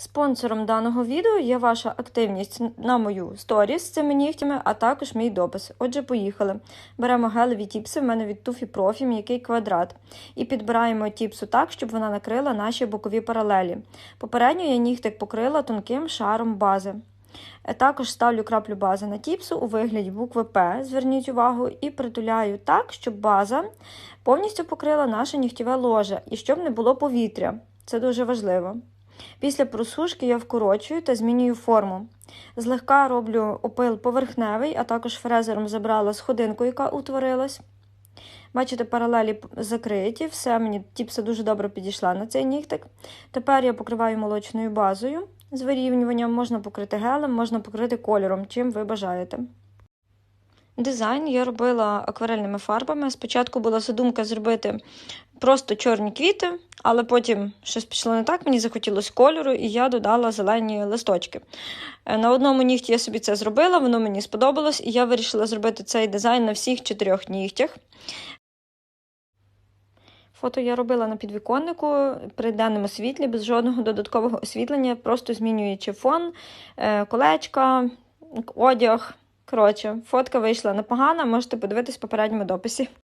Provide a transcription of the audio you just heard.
Спонсором даного відео є ваша активність на мою сторіс з цими нігтями, а також мій допис. Отже, поїхали. Беремо гелеві тіпси, в мене від Туфі Профі, м'який квадрат, і підбираємо тіпсу так, щоб вона накрила наші бокові паралелі. Попередньо я нігтик покрила тонким шаром бази. Е, Також ставлю краплю бази на тіпсу у вигляді букви П, зверніть увагу, і притуляю так, щоб база повністю покрила наше нігтєве ложе і щоб не було повітря. Це дуже важливо. Після просушки я вкорочую та змінюю форму. Злегка роблю опил поверхневий, а також фрезером забрала сходинку, яка утворилась. Бачите, паралелі закриті, все мені тіпса дуже добре підійшла на цей нігтик. Тепер я покриваю молочною базою з вирівнюванням, можна покрити гелем, можна покрити кольором, чим ви бажаєте. Дизайн я робила акварельними фарбами. Спочатку була задумка зробити просто чорні квіти, але потім щось пішло не так, мені захотілося кольору, і я додала зелені листочки. Е, На одному нігті я собі це зробила, воно мені сподобалось, і я вирішила зробити цей дизайн на всіх чотирьох нігтях. Фото я робила на підвіконнику при денному світлі, без жодного додаткового освітлення, просто змінюючи фон, е, колечка, одяг. Коротше, фотка вийшла непогана, можете подивитись в попередньому дописі.